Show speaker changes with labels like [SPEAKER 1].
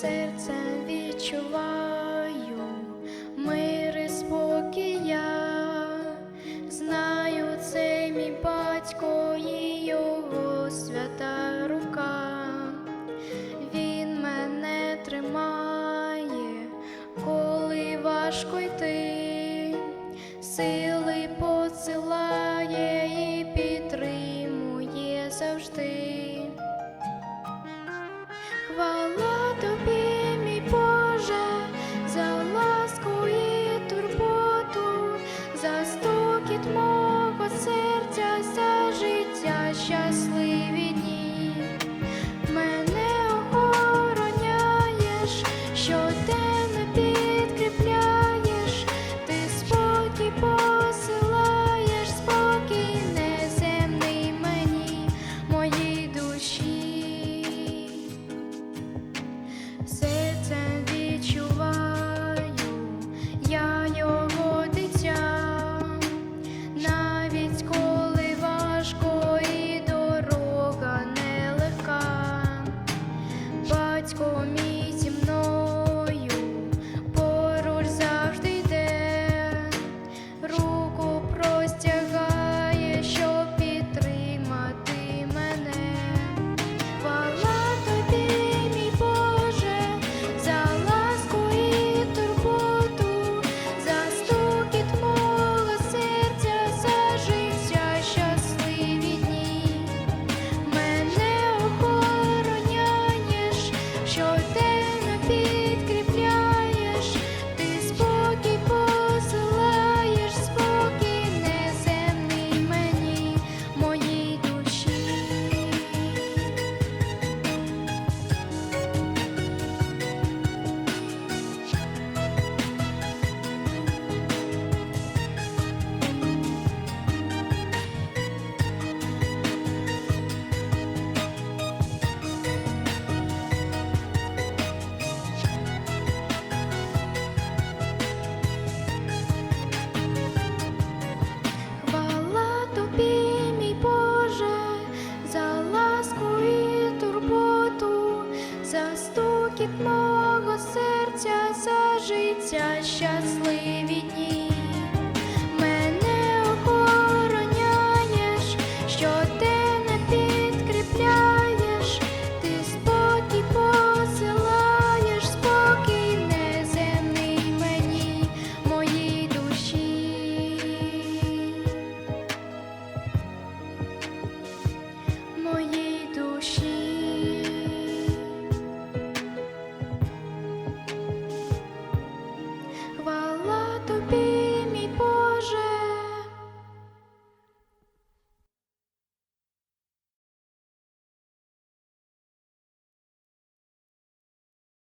[SPEAKER 1] серцем відчуваю мир і спокій я знаю це мій батько і його свята рука, він мене тримає, коли важко йти, сили посилає і підтримує завжди. Хвала just school with me. Тільки мого серця за життя щасливі.